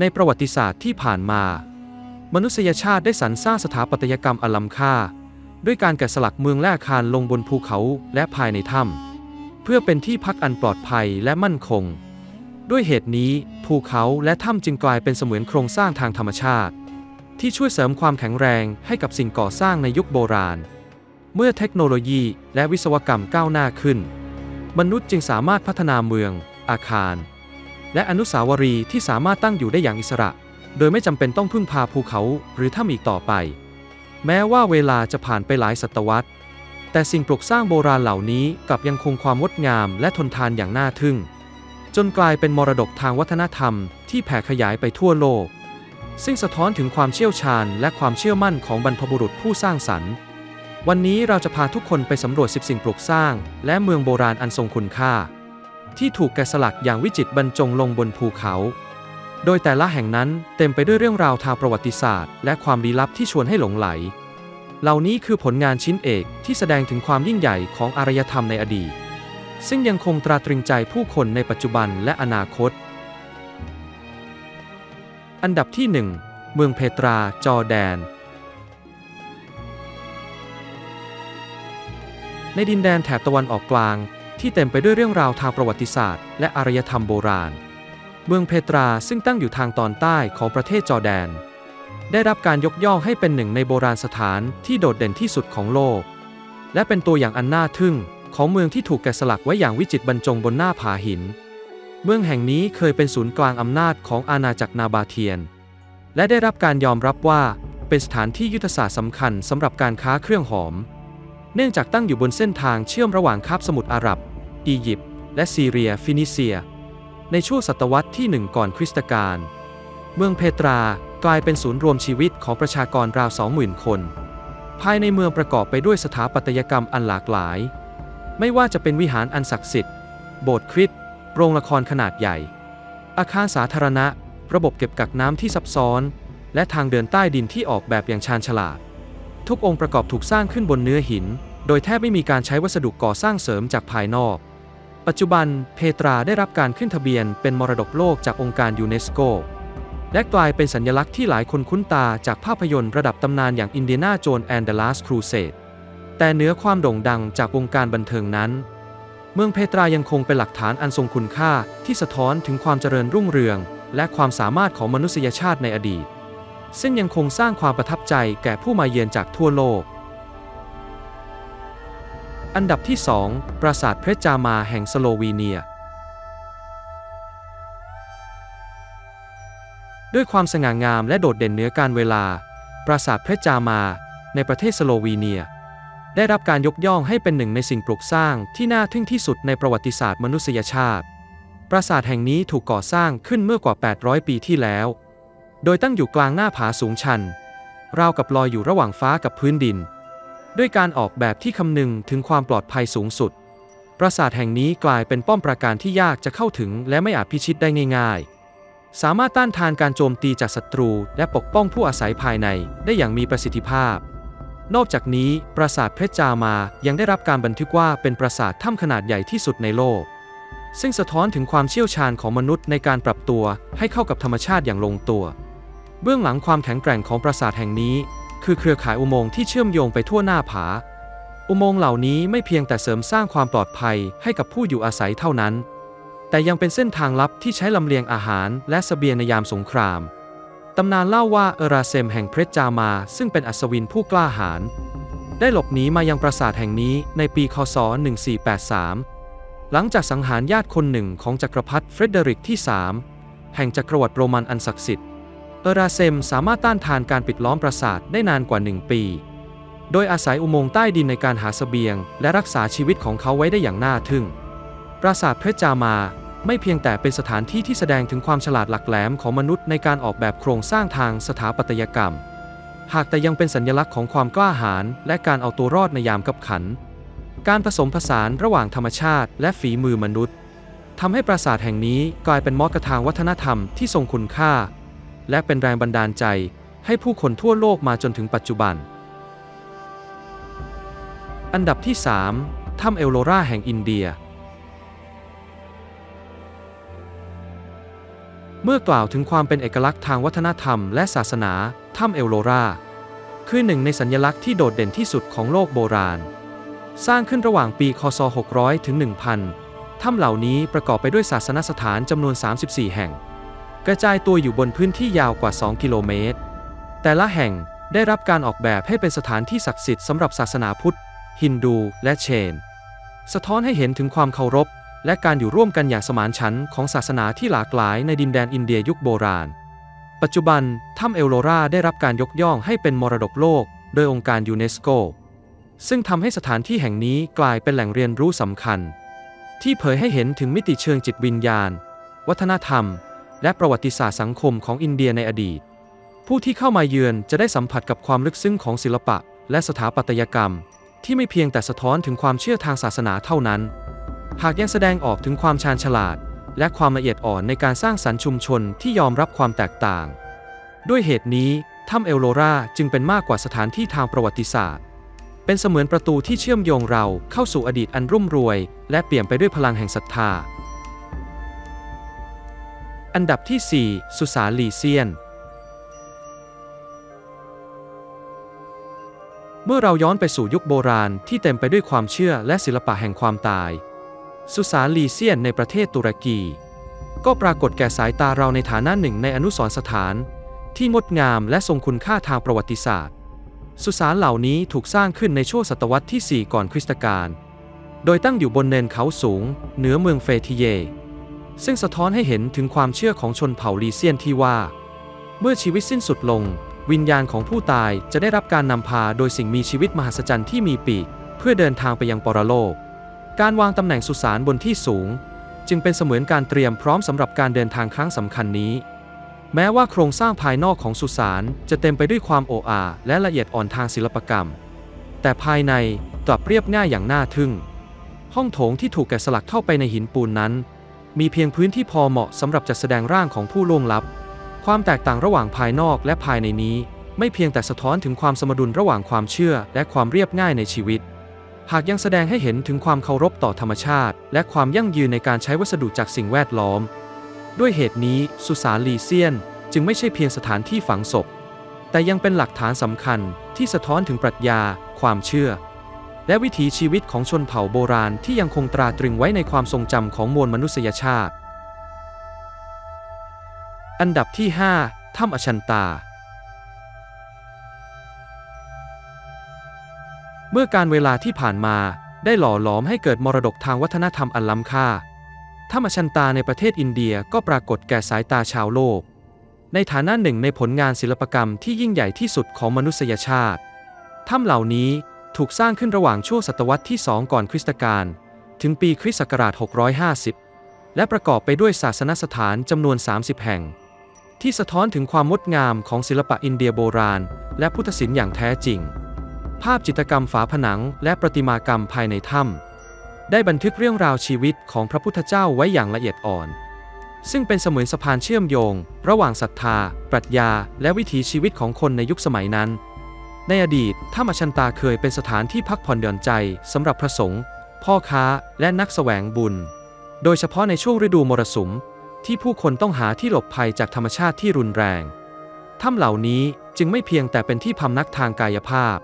ในประวัติศาสตร์ที่ผ่านมา มนุษยชาติได้สรรสร้างสถาปัตยกรรมอล้ำค่า ด้วยการแกะสลักเมืองและอาคารลงบนภูเขาและภายในถ้ำเพื่อเป็นที่พักอันปลอดภัยและมั่นคง ด้วยเหตุนี้ ภูเขาและถ้ำจึงกลายเป็นเสมือนโครงสร้างทางธรรมชาติ ที่ช่วยเสริมความแข็งแรงให้กับสิ่งก่อสร้างในยุคโบราณ เมื่อเทคโนโลยีและวิศวกรรมก้าวหน้าขึ้น มนุษย์จึงสามารถพัฒนาเมือง อาคาร และอนุสาวรีย์ที่สามารถตั้งอยู่ได้อย่างอิสระ โดยไม่จำเป็นต้องพึ่งพาภูเขาหรือถ้ำอีกต่อไป แม้ว่าเวลาจะผ่านไปหลายศตวรรษ แต่สิ่งปลูกสร้างโบราณเหล่านี้กลับยังคงความงดงามและทนทานอย่างน่าทึ่ง จนกลายเป็นมรดกทางวัฒนธรรมที่แผ่ขยายไปทั่วโลก ซึ่งสะท้อนถึงความเชี่ยวชาญและความเชื่อมั่นของบรรพบุรุษผู้สร้างสรรค์ วันนี้เราจะพาทุกคนไปสำรวจ10สิ่งปลูกสร้าง และเมืองโบราณอันทรงคุณค่า ที่ถูกแกะสลักอย่างวิจิตรบรรจงลงบนภูเขา โดยแต่ละแห่งนั้นเต็มไปด้วยเรื่องราวทางประวัติศาสตร์ และความลี้ลับที่ชวนให้หลงไหล เหล่านี้คือผลงานชิ้นเอกที่แสดงถึงความยิ่งใหญ่ของอารยธรรมในอดีต ซึ่งยังคงตราตรึงใจผู้คนในปัจจุบันและอนาคต อันดับที่ 1 เมืองเพตรา จอร์แดนในดินแดนแถบตะวันออกกลาง ที่เต็มไปด้วยเรื่องราวทางประวัติศาสตร์ และอารยธรรมโบราณ เมืองเพตราซึ่งตั้งอยู่ทางตอนใต้ของประเทศจอร์แดน ได้รับการยกย่องให้เป็นหนึ่งในโบราณสถานที่โดดเด่นที่สุดของโลก และเป็นตัวอย่างอันน่าทึ่งของเมืองที่ถูกแกะสลักไว้อย่างวิจิตรบรรจงบนหน้าผาหิน เมืองแห่งนี้เคยเป็นศูนย์กลางอำนาจของอาณาจักรนาบาเทียน และได้รับการยอมรับว่าเป็นสถานที่ยุทธศาสตร์สำคัญสำหรับการค้าเครื่องหอม เนื่องจากตั้งอยู่บนเส้นทางเชื่อมระหว่างคาบสมุทรอาหรับ อียิปต์และซีเรียฟินิเซีย ในช่วงศตวรรษที่หนึ่งก่อนคริสตกาลเมืองเพตรากลายเป็นศูนย์รวมชีวิตของประชากรราว 20,000 คน ภายในเมืองประกอบไปด้วยสถาปัตยกรรมอันหลากหลาย ไม่ว่าจะเป็นวิหารอันศักดิ์สิทธิ์ โบสถ์คริสต์โรงละครขนาดใหญ่ อาคารสาธารณะ ระบบเก็บกักน้ำที่ซับซ้อน และทางเดินใต้ดินที่ออกแบบอย่างชาญฉลาด ทุกองค์ประกอบถูกสร้างขึ้นบนเนื้อหิน โดยแทบไม่มีการใช้วัสดุก่อสร้างเสริมจากภายนอก ปัจจุบันเพตราได้รับการขึ้นทะเบียนเป็นมรดกโลกจากองค์การยูเนสโก และกลายเป็นสัญลักษณ์ที่หลายคนคุ้นตาจากภาพยนตร์ระดับตำนานอย่างอินเดียนาโจนแอนเดอะลาสครูเซดแต่เหนือความโด่งดังจากวงการบันเทิงนั้น เมืองเพตรายังคงเป็นหลักฐานอันทรงคุณค่าที่สะท้อนถึงความเจริญรุ่งเรือง และความสามารถของมนุษยชาติในอดีต ซึ่งยังคงสร้างความประทับใจแก่ผู้มาเยือนจากทั่วโลก อันดับที่ 2 ปราสาทเพรจามาแห่งสโลวีเนีย ด้วยความสง่างามและโดดเด่นเหนือการเวลา ปราสาทเพรจามา ในประเทศสโลวีเนีย ได้รับการยกย่องให้เป็นหนึ่งในสิ่งปลูกสร้างที่น่าทึ่งที่สุดในประวัติศาสตร์มนุษยชาติ ปราสาทแห่งนี้ถูกก่อสร้างขึ้นเมื่อกว่า 800 ปีที่แล้ว โดยตั้งอยู่กลางหน้าผาสูงชัน ราวกับลอยอยู่ระหว่างฟ้ากับพื้นดิน ด้วยการออกแบบที่คำนึงถึงความปลอดภัยสูงสุด ปราสาทแห่งนี้กลายเป็นป้อมปราการที่ยากจะเข้าถึงและไม่อาจพิชิตได้ง่ายๆ สามารถต้านทานการโจมตีจากศัตรู และปกป้องผู้อาศัยภายในได้อย่างมีประสิทธิภาพ นอกจากนี้ ปราสาทเพชรจามายังได้รับการบันทึกว่าเป็นปราสาทถ้ำขนาดใหญ่ที่สุดในโลก ซึ่งสะท้อนถึงความเชี่ยวชาญของมนุษย์ในการปรับตัวให้เข้ากับธรรมชาติอย่างลงตัว เบื้องหลังความแข็งแกร่งของปราสาทแห่งนี้ คือเครือข่ายอุโมงค์ที่เชื่อมโยงไปทั่วหน้าผา อุโมงค์เหล่านี้ไม่เพียงแต่เสริมสร้างความปลอดภัยให้กับผู้อยู่อาศัยเท่านั้น แต่ยังเป็นเส้นทางลับที่ใช้ลำเลียงอาหารและเสบียงในยามสงคราม ตำนานเล่าว่าเอราเซมแห่งเพรจามา ซึ่งเป็นอัศวินผู้กล้าหาญได้หลบหนีมายังปราสาทแห่งนี้ในปีคศ 1483 หลังจากสังหารญาติคนหนึ่งของจักรพรรดิเฟรเดริกที่ 3 แห่งจักรวรรดิโรมันอันศักดิ์สิทธิ์ อราเซมสามารถต้านทานการปิดล้อมปราสาทได้นานกว่า 1 ปี โดยอาศัยอุโมงค์ใต้ดินในการหาเสบียง และรักษาชีวิตของเขาไว้ได้อย่างน่าทึ่ง ปราสาทเพชรจามาไม่เพียงแต่เป็นสถานที่ที่แสดงถึงความฉลาดหลักแหลมของมนุษย์ในการออกแบบโครงสร้างทางสถาปัตยกรรม หากแต่ยังเป็นสัญลักษณ์ของความกล้าหาญและการเอาตัวรอดในยามขับขัน การผสมผสานระหว่างธรรมชาติและฝีมือมนุษย์ทำให้ปราสาทแห่งนี้กลายเป็นมอกระทางวัฒนธรรมที่ทรงคุณค่า และเป็นแรงบันดาลใจให้ผู้คนทั่วโลกมาจนถึงปัจจุบัน อันดับที่ 3ถ้ำเอลโลราแห่งอินเดีย เมื่อกล่าวถึงความเป็นเอกลักษณ์ทางวัฒนธรรมและศาสนา ถ้ำเอลโลราคือหนึ่งในสัญลักษณ์ที่โดดเด่นที่สุดของโลกโบราณ สร้างขึ้นระหว่างปี คศ 600 ถึง 1000 ถ้ำเหล่านี้ประกอบไปด้วยศาสนสถานจำนวน 34 แห่ง กระจายตัวอยู่บนพื้นที่ยาวกว่า 2 กิโลเมตร แต่ละแห่งได้รับการออกแบบให้เป็นสถานที่ศักดิ์สิทธิ์สำหรับศาสนาพุทธ ฮินดู และเชน สะท้อนให้เห็นถึงความเคารพ และการอยู่ร่วมกันอย่างสมานฉันท์ของศาสนาที่หลากหลายในดินแดนอินเดียยุคโบราณ ปัจจุบันถ้ำเอลโลราได้รับการยกย่องให้เป็นมรดกโลก โดยองค์การยูเนสโก ซึ่งทำให้สถานที่แห่งนี้กลายเป็นแหล่งเรียนรู้สำคัญ ที่เผยให้เห็นถึงมิติเชิงจิตวิญญาณ วัฒนธรรม และประวัติศาสตร์สังคมของอินเดียในอดีต ผู้ที่เข้ามาเยือนจะได้สัมผัสกับความลึกซึ้งของศิลปะ และสถาปัตยกรรม ที่ไม่เพียงแต่สะท้อนถึงความเชื่อทางศาสนาเท่านั้น หากยังแสดงออกถึงความชาญฉลาด และความละเอียดอ่อนในการสร้างสรรค์ชุมชนที่ยอมรับความแตกต่าง ด้วยเหตุนี้ถ้ำเอลโลราจึงเป็นมากกว่าสถานที่ทางประวัติศาสตร์ เป็นเสมือนประตูที่เชื่อมโยงเราเข้าสู่อดีตอันรุ่มรวย และเปลี่ยมไปด้วยพลังแห่งศรัทธา อันดับที่ 4 สุสานลีเซียน เมื่อเราย้อนไปสู่ยุคโบราณที่เต็มไปด้วยความเชื่อและศิลปะแห่งความตาย สุสานลีเซียนในประเทศตุรกี ก็ปรากฏแก่สายตาเราในฐานะหนึ่งในอนุสรณ์สถาน ที่งดงามและทรงคุณค่าทางประวัติศาสตร์ สุสานเหล่านี้ถูกสร้างขึ้นในช่วงศตวรรษที่ 4 ก่อนคริสตกาลโดยตั้งอยู่บนเนินเขาสูง เหนือเมืองเฟทิเย ซึ่งสะท้อนให้เห็นถึงความเชื่อของชนเผ่าลีเซียนที่ว่า เมื่อชีวิตสิ้นสุดลง วิญญาณของผู้ตายจะได้รับการนำพาโดยสิ่งมีชีวิตมหัศจรรย์ที่มีปีก เพื่อเดินทางไปยังปรโลก การวางตำแหน่งสุสานบนที่สูง จึงเป็นเสมือนการเตรียมพร้อมสำหรับการเดินทางครั้งสำคัญนี้ แม้ว่าโครงสร้างภายนอกของสุสานจะเต็มไปด้วยความโอ้อาและละเอียดอ่อนทางศิลปกรรม แต่ภายในกลับเรียบง่ายอย่างน่าทึ่ง ห้องโถงที่ถูกแกะสลักเข้าไปในหินปูนนั้น มีเพียงพื้นที่พอเหมาะสำหรับจัดแสดงร่างของผู้ล่วงลับ ความแตกต่างระหว่างภายนอกและภายในนี้ ไม่เพียงแต่สะท้อนถึงความสมดุลระหว่างความเชื่อและความเรียบง่ายในชีวิต หากยังแสดงให้เห็นถึงความเคารพต่อธรรมชาติ และความยั่งยืนในการใช้วัสดุจากสิ่งแวดล้อม ด้วยเหตุนี้สุสานลีเซียน จึงไม่ใช่เพียงสถานที่ฝังศพ แต่ยังเป็นหลักฐานสำคัญที่สะท้อนถึงปรัชญา ความเชื่อ และวิถีชีวิตของชนเผ่าโบราณที่ยังคงตราตรึงไว้ในความทรงจำของมวลมนุษยชาติ อันดับที่ 5 ถ้ำอชันตา เมื่อการเวลาที่ผ่านมาได้หล่อหลอมให้เกิดมรดกทางวัฒนธรรมอันล้ำค่า ถ้ำอชันตาในประเทศอินเดียก็ปรากฏแก่สายตาชาวโลก ในฐานะหนึ่งในผลงานศิลปกรรมที่ยิ่งใหญ่ที่สุดของมนุษยชาติ ถ้ำเหล่านี้ ถูกสร้างขึ้นระหว่างช่วงศตวรรษที่ 2 ก่อนคริสตกาลถึงปีคริสต์ศักราช 650 และประกอบไปด้วยศาสนสถานจำนวน 30 แห่ง ที่สะท้อนถึงความงดงามของศิลปะอินเดียโบราณ และพุทธศิลป์อย่างแท้จริง ภาพจิตรกรรมฝาผนังและประติมากรรมภายในถ้ำได้บันทึกเรื่องราวชีวิตของพระพุทธเจ้าไว้อย่างละเอียดอ่อน ซึ่งเป็นเสมือนสะพานเชื่อมโยง ระหว่างศรัทธา ปรัชญา และวิถีชีวิตของคนในยุคสมัยนั้น ในอดีตถ้ำอชันตาเคยเป็นสถานที่พักผ่อนหย่อนใจสำหรับพระสงฆ์พ่อค้าและนักแสวงบุญ โดยเฉพาะในช่วงฤดูมรสุม ที่ผู้คนต้องหาที่หลบภัยจากธรรมชาติที่รุนแรง ถ้ำเหล่านี้จึงไม่เพียงแต่เป็นที่พำนักทางกายภาพ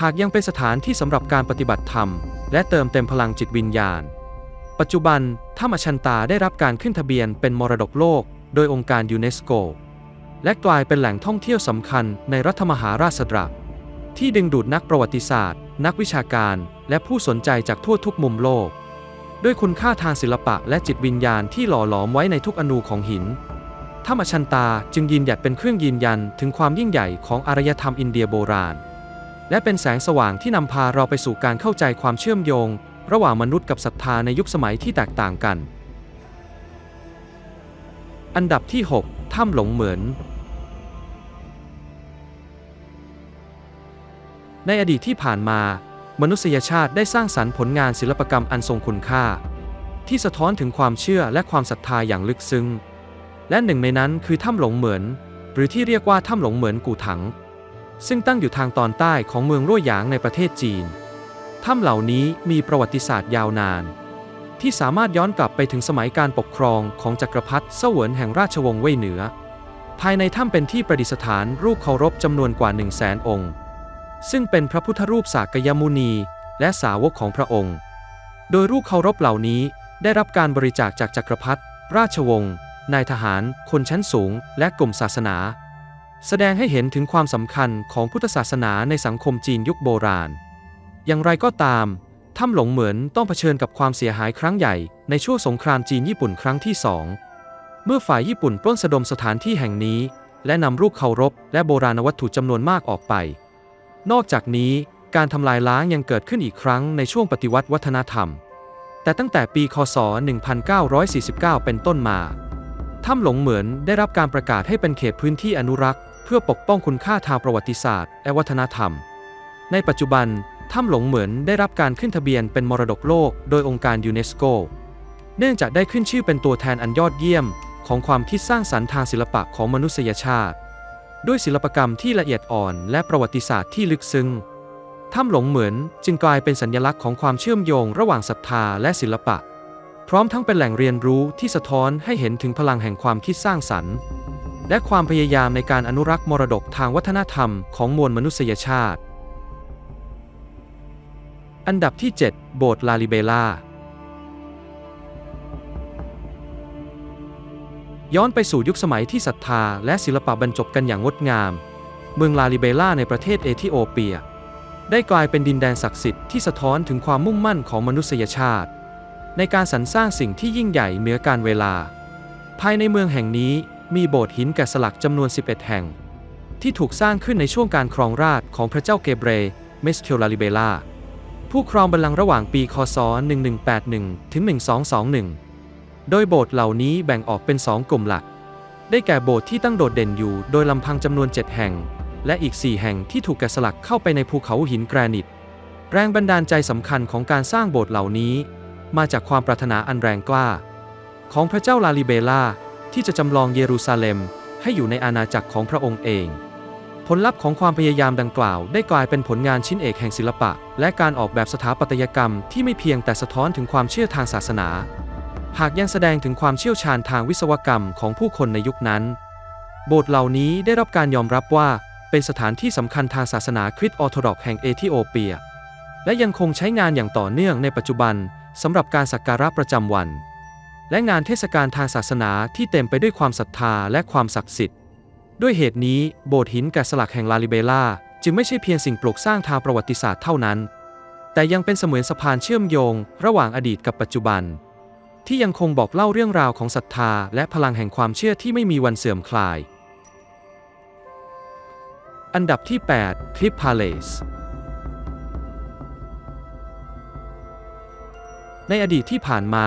หากยังเป็นสถานที่สำหรับการปฏิบัติธรรม และเติมเต็มพลังจิตวิญญาณ ปัจจุบันถ้ำอชันตาได้รับการขึ้นทะเบียนเป็นมรดกโลก โดยองค์การยูเนสโกและกลายเป็นแหล่งท่องเที่ยวสำคัญในรัฐมหาราชสำนัก ที่ดึงดูดนักประวัติศาสตร์ นักวิชาการ และผู้สนใจจากทั่วทุกมุมโลก ด้วยคุณค่าทางศิลปะและจิตวิญญาณที่หล่อหลอมไว้ในทุกอนูของหินถ้ำอชันตาจึงยืนหยัดเป็นเครื่องยืนยันถึงความยิ่งใหญ่ของอารยธรรมอินเดียโบราณ และเป็นแสงสว่างที่นำพาเราไปสู่การเข้าใจความเชื่อมโยง ระหว่างมนุษย์กับศรัทธาในยุคสมัยที่แตกต่างกัน อันดับที่ 6 ถ้ำหลงเหมือน ในอดีตที่ผ่านมา มนุษยชาติได้สร้างสรรค์ผลงานศิลปกรรมอันทรงคุณค่า ที่สะท้อนถึงความเชื่อและความศรัทธาอย่างลึกซึ้ง และหนึ่งในนั้นคือถ้ำหลงเหมือน หรือที่เรียกว่าถ้ำหลงเหมือนกูถัง ซึ่งตั้งอยู่ทางตอนใต้ของเมืองรั่วหยางในประเทศจีน ถ้ำเหล่านี้มีประวัติศาสตร์ยาวนาน ที่สามารถย้อนกลับไปถึงสมัยการปกครองของจักรพรรดิเสวนแห่งราชวงศ์เว่ยเหนือ ภายในถ้ำเป็นที่ประดิษฐานรูปเคารพจำนวนกว่า 1 0 0 0 0แสนองค์ ซึ่งเป็นพระพุทธรูปสากยมุนี และสาวกของพระองค์ โดยรูปเคารพเหล่านี้ได้รับการบริจาคจากจักรพรรดิราชวงศ์ นายทหาร คนชั้นสูง และกลุ่มศาสนา แสดงให้เห็นถึงความสำคัญของพุทธศาสนาในสังคมจีนยุคโบราณ อย่างไรก็ตาม ถ้ำหลงเหมือนต้องเผชิญกับความเสียหายครั้งใหญ่ในช่วงสงครามจีนญี่ปุ่นครั้งที่สองเมื่อฝ่ายญี่ปุ่นปล้นสะดมสถานที่แห่งนี้ และนำรูปเคารพและโบราณวัตถุจำนวนมากออกไป นอกจากนี้การทำลายล้างยังเกิดขึ้นอีกครั้งในช่วงปฏิวัติวัฒนธรรม แต่ตั้งแต่ปีคศ 1949 เป็นต้นมา ถ้ำหลงเหมือนได้รับการประกาศให้เป็นเขตพื้นที่อนุรักษ์ เพื่อปกป้องคุณค่าทางประวัติศาสตร์ และวัฒนธรรม ในปัจจุบัน ถ้ำหลงเหมือนได้รับการขึ้นทะเบียนเป็นมรดกโลก โดยองค์การยูเนสโก เนื่องจากได้ขึ้นชื่อเป็นตัวแทนอันยอดเยี่ยม ของความคิดสร้างสรรค์ทางศิลปะของมนุษยชาติ ด้วยศิลปกรรมที่ละเอียดอ่อนและประวัติศาสตร์ที่ลึกซึ้งถ้ำหลงเหมือนจึงกลายเป็นสัญลักษณ์ของความเชื่อมโยงระหว่างศรัทธาและศิลปะ พร้อมทั้งเป็นแหล่งเรียนรู้ที่สะท้อนให้เห็นถึงพลังแห่งความคิดสร้างสรรค์ และความพยายามในการอนุรักษ์มรดกทางวัฒนธรรมของมวลมนุษยชาติ อันดับที่ 7 โบสถ์ลาลิเบล่า ย้อนไปสู่ยุคสมัยที่ศรัทธาและศิลปะบรรจบกันอย่างงดงาม เมืองลาลิเบล่าในประเทศเอธิโอเปีย ได้กลายเป็นดินแดนศักดิ์สิทธิ์ที่สะท้อนถึงความมุ่งมั่นของมนุษยชาติ ในการสรรสร้างสิ่งที่ยิ่งใหญ่เหนือการเวลา ภายในเมืองแห่งนี้มีโบสถ์หินแกะสลักจำนวน 11 แห่ง ที่ถูกสร้างขึ้นในช่วงการครองราชของพระเจ้าเกเบรเมสเทลลาลิเบล่าผู้ครองบัลลังก์ระหว่างปีคศ 1181 ถึง 1221 โดยโบสถ์เหล่านี้แบ่งออกเป็นสองกลุ่มหลัก ได้แก่โบสถ์ที่ตั้งโดดเด่นอยู่โดยลำพังจำนวน 7 แห่ง และอีก 4 แห่งที่ถูกแกะสลักเข้าไปในภูเขาหินแกรนิต แรงบันดาลใจสำคัญของการสร้างโบสถ์เหล่านี้ มาจากความปรารถนาอันแรงกล้า ของพระเจ้าลาลิเบล่าที่จะจำลองเยรูซาเล็ม ให้อยู่ในอาณาจักรของพระองค์เอง ผลลัพธ์ของความพยายามดังกล่าว ได้กลายเป็นผลงานชิ้นเอกแห่งศิลปะ และการออกแบบสถาปัตยกรรมที่ไม่เพียงแต่สะท้อนถึงความเชื่อทางศาสนา หากยังแสดงถึงความเชี่ยวชาญทางวิศวกรรมของผู้คนในยุคนั้น โบสถ์เหล่านี้ได้รับการยอมรับว่าเป็นสถานที่สำคัญทางศาสนาคริสต์ออร์โธดอกซ์แห่งเอธิโอเปีย และยังคงใช้งานอย่างต่อเนื่องในปัจจุบันสำหรับการสักการะประจำวัน และงานเทศกาลทางศาสนาที่เต็มไปด้วยความศรัทธาและความศักดิ์สิทธิ์ ด้วยเหตุนี้โบสถ์หินแกะสลักแห่งลาลิเบล่าจึงไม่ใช่เพียงสิ่งปลูกสร้างทางประวัติศาสตร์เท่านั้น แต่ยังเป็นเสมือนสะพานเชื่อมโยง ระหว่างอดีตกับปัจจุบัน ที่ยังคงบอกเล่าเรื่องราวของศรัทธาและพลังแห่งความเชื่อที่ไม่มีวันเสื่อมคลาย อันดับที่ 8 คลิปพาเลสในอดีตที่ผ่านมา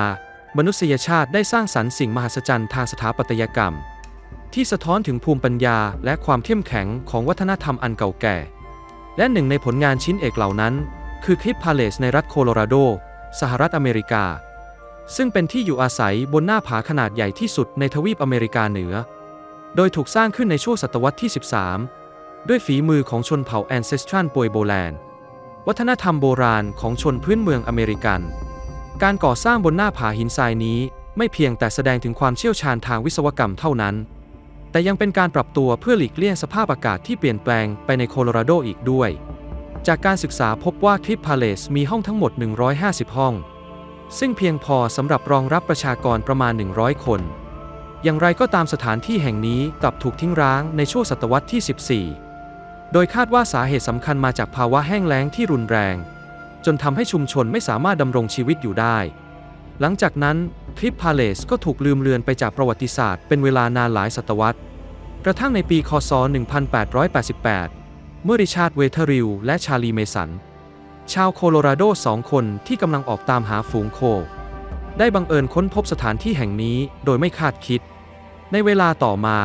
มนุษยชาติได้สร้างสรรค์สิ่งมหัศจรรย์ทางสถาปัตยกรรม ที่สะท้อนถึงภูมิปัญญาและความเข้มแข็งของวัฒนธรรมอันเก่าแก่ และหนึ่งในผลงานชิ้นเอกเหล่านั้น คือคลิปพาเลสในรัฐโคโลราโด สหรัฐอเมริกา ซึ่งเป็นที่อยู่อาศัยบนหน้าผาขนาดใหญ่ที่สุดในทวีปอเมริกาเหนือ โดยถูกสร้างขึ้นในช่วงศตวรรษที่ 13 ด้วยฝีมือของชนเผ่าแอนเซสทรัลปวยโบแลนด์ วัฒนธรรมโบราณของชนพื้นเมืองอเมริกัน การก่อสร้างบนหน้าผาหินทรายนี้ไม่เพียงแต่แสดงถึงความเชี่ยวชาญทางวิศวกรรมเท่านั้น แต่ยังเป็นการปรับตัวเพื่อหลีกเลี่ยงสภาพอากาศที่เปลี่ยนแปลงไปในโคโลราโดอีกด้วย จากการศึกษาพบว่าคลิปพาเลสมีห้องทั้งหมด 150 ห้อง ซึ่งเพียงพอสำหรับรองรับประชากรประมาณ 100 คน อย่างไรก็ตามสถานที่แห่งนี้กลับถูกทิ้งร้างในช่วงศตวรรษที่ 14 โดยคาดว่าสาเหตุสำคัญมาจากภาวะแห้งแล้งที่รุนแรง จนทำให้ชุมชนไม่สามารถดำรงชีวิตอยู่ได้ หลังจากนั้นคลิปพาเลสก็ถูกลืมเลือนไปจากประวัติศาสตร์เป็นเวลานานหลายศตวรรษ กระทั่งในปี คศ 1888 เมื่อริชาร์ด เวเทอริลและชาลี เมสัน ชาวโคโลราโดสองคนที่กำลังออกตามหาฝูงโค ได้บังเอิญค้นพบสถานที่แห่งนี้โดยไม่คาดคิด ในเวลาต่อมา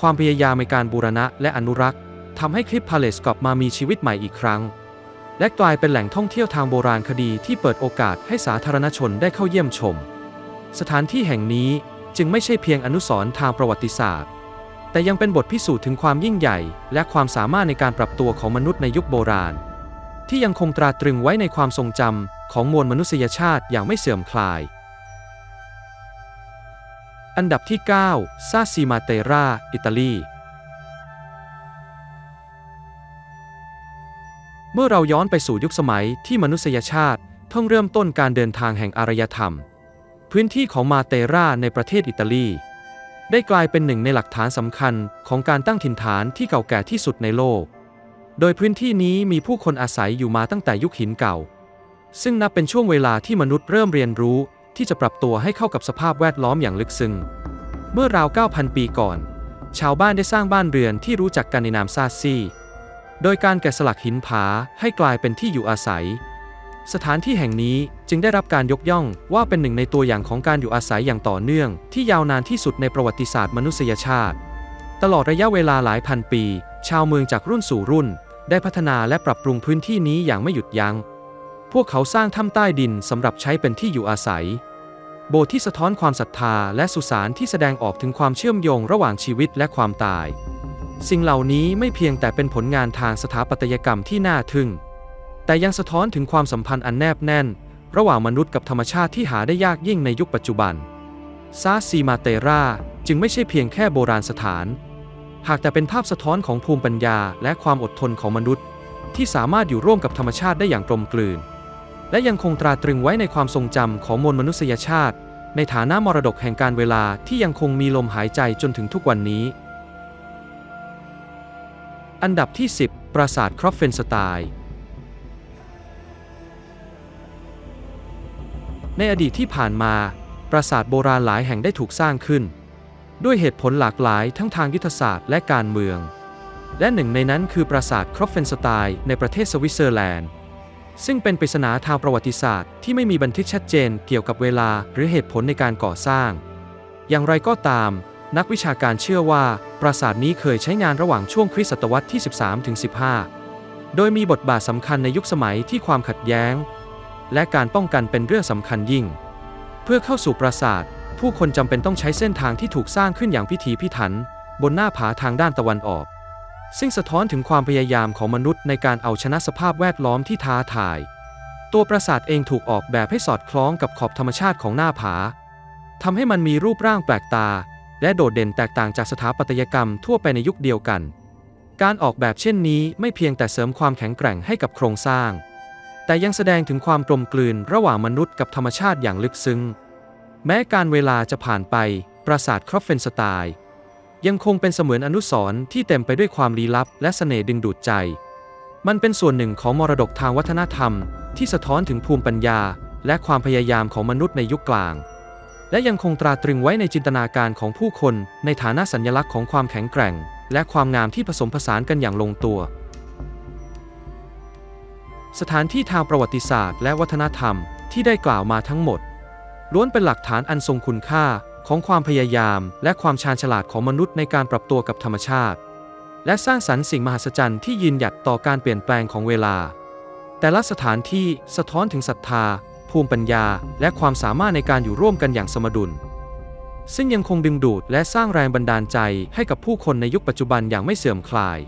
ความพยายามในการบูรณะและอนุรักษ์ทำให้คลิปพาเลสกลับมามีชีวิตใหม่อีกครั้ง และกลายเป็นแหล่งท่องเที่ยวทางโบราณคดีที่เปิดโอกาสให้สาธารณชนได้เข้าเยี่ยมชม สถานที่แห่งนี้จึงไม่ใช่เพียงอนุสรณ์ทางประวัติศาสตร์ แต่ยังเป็นบทพิสูจน์ถึงความยิ่งใหญ่ และความสามารถในการปรับตัวของมนุษย์ในยุคโบราณ ที่ยังคงตราตรึงไว้ในความทรงจำของมวลมนุษยชาติอย่างไม่เสื่อมคลาย อันดับที่ 9 ซาซิมาเตรา อิตาลี เมื่อเราย้อนไปสู่ยุคสมัยที่มนุษยชาติเพิ่งเริ่มต้นการเดินทางแห่งอารยธรรม พื้นที่ของมาเตราในประเทศอิตาลี ได้กลายเป็นหนึ่งในหลักฐานสำคัญของการตั้งถิ่นฐานที่เก่าแก่ที่สุดในโลก โดยพื้นที่นี้มีผู้คนอาศัยอยู่มาตั้งแต่ยุคหินเก่า ซึ่งนับเป็นช่วงเวลาที่มนุษย์เริ่มเรียนรู้ที่จะปรับตัวให้เข้ากับสภาพแวดล้อมอย่างลึกซึ้ง เมื่อราว 9,000 ปีก่อน ชาวบ้านได้สร้างบ้านเรือนที่รู้จักกันในนามซาซีโดยการแกะสลักหินผาให้กลายเป็นที่อยู่อาศัย สถานที่แห่งนี้จึงได้รับการยกย่องว่าเป็นหนึ่งในตัวอย่างของการอยู่อาศัยอย่างต่อเนื่อง ที่ยาวนานที่สุดในประวัติศาสตร์มนุษยชาติ ตลอดระยะเวลาหลายพันปี ชาวเมืองจากรุ่นสู่รุ่น ได้พัฒนาและปรับปรุงพื้นที่นี้อย่างไม่หยุดยัง้ง พวกเขาสร้างถ้ำใต้ดินสำหรับใช้เป็นที่อยู่อาศัย โบสถ์ที่สะท้อนความศรัทธาและสุสานที่แสดงออกถึงความเชื่อมโยงระหว่างชีวิตและความตาย สิ่งเหล่านี้ไม่เพียงแต่เป็นผลงานทางสถาปัตยกรรมที่น่าทึ่ง แต่ยังสะท้อนถึงความสัมพันธ์อันแนบแน่น ระหว่างมนุษย์กับธรรมชาติที่หาได้ยากยิ่งในยุคปัจจุบันซาซีมาเตราจึงไม่ใช่เพียงแค่โบราณสถาน หากแต่เป็นภาพสะท้อนของภูมิปัญญาและความอดทนของมนุษย์ ที่สามารถอยู่ร่วมกับธรรมชาติได้อย่างกลมกลืน และยังคงตราตรึงไว้ในความทรงจำของมวลมนุษยชาติ ในฐานะมรดกแห่งการเวลาที่ยังคงมีลมหายใจจนถึงทุกวันนี้ อันดับที่ 10 ปราสาทครอฟเฟนสไตน์ในอดีตที่ผ่านมา ปราสาทโบราณหลายแห่งได้ถูกสร้างขึ้น ด้วยเหตุผลหลากหลายทั้งทางยุทธศาสตร์และการเมือง และหนึ่งในนั้นคือปราสาทครอฟเฟนสไตน์ในประเทศสวิตเซอร์แลนด์ ซึ่งเป็นปริศนาทางประวัติศาสตร์ที่ไม่มีบันทึกชัดเจนเกี่ยวกับเวลาหรือเหตุผลในการก่อสร้าง อย่างไรก็ตาม นักวิชาการเชื่อว่า ปราสาทนี้เคยใช้งานระหว่างช่วงคริสตศตวรรษที่ 13-15 โดยมีบทบาทสำคัญในยุคสมัยที่ความขัดแย้ง และการป้องกันเป็นเรื่องสำคัญยิ่ง เพื่อเข้าสู่ปราสาท ผู้คนจำเป็นต้องใช้เส้นทางที่ถูกสร้างขึ้นอย่างพิถีพิถัน บนหน้าผาทางด้านตะวันออก ซึ่งสะท้อนถึงความพยายามของมนุษย์ในการเอาชนะสภาพแวดล้อมที่ท้าทาย ตัวปราสาทเองถูกออกแบบให้สอดคล้องกับขอบธรรมชาติของหน้าผาทำให้มันมีรูปร่างแปลกตา และโดดเด่นแตกต่างจากสถาปัตยกรรมทั่วไปในยุคเดียวกัน การออกแบบเช่นนี้ไม่เพียงแต่เสริมความแข็งแกร่งให้กับโครงสร้าง แต่ยังแสดงถึงความกลมกลืนระหว่างมนุษย์กับธรรมชาติอย่างลึกซึ้ง แม้การเวลาจะผ่านไป ปราสาทครอฟเฟนสไตน์ยังคงเป็นเสมือนอนุสรณ์ที่เต็มไปด้วยความลี้ลับ และเสน่ห์ดึงดูดใจ มันเป็นส่วนหนึ่งของมรดกทางวัฒนธรรม ที่สะท้อนถึงภูมิปัญญา และความพยายามของมนุษย์ในยุคกลาง และยังคงตราตรึงไว้ในจินตนาการของผู้คน ในฐานะสัญลักษณ์ของความแข็งแกร่ง และความงามที่ผสมผสานกันอย่างลงตัว สถานที่ทางประวัติศาสตร์ และวัฒนธรรมที่ได้กล่าวมาทั้งหมด ล้วนเป็นหลักฐานอันทรงคุณค่าของความพยายาม และความชาญฉลาดของมนุษย์ในการปรับตัวกับธรรมชาติ และสร้างสรรค์สิ่งมหัศจรรย์ที่ยืนหยัดต่อการเปลี่ยนแปลงของเวลา แต่ละสถานที่สะท้อนถึงศรัทธา ภูมิปัญญา และความสามารถในการอยู่ร่วมกันอย่างสมดุล ซึ่งยังคงดึงดูดและสร้างแรงบันดาลใจให้กับผู้คนในยุคปัจจุบันอย่างไม่เสื่อมคลาย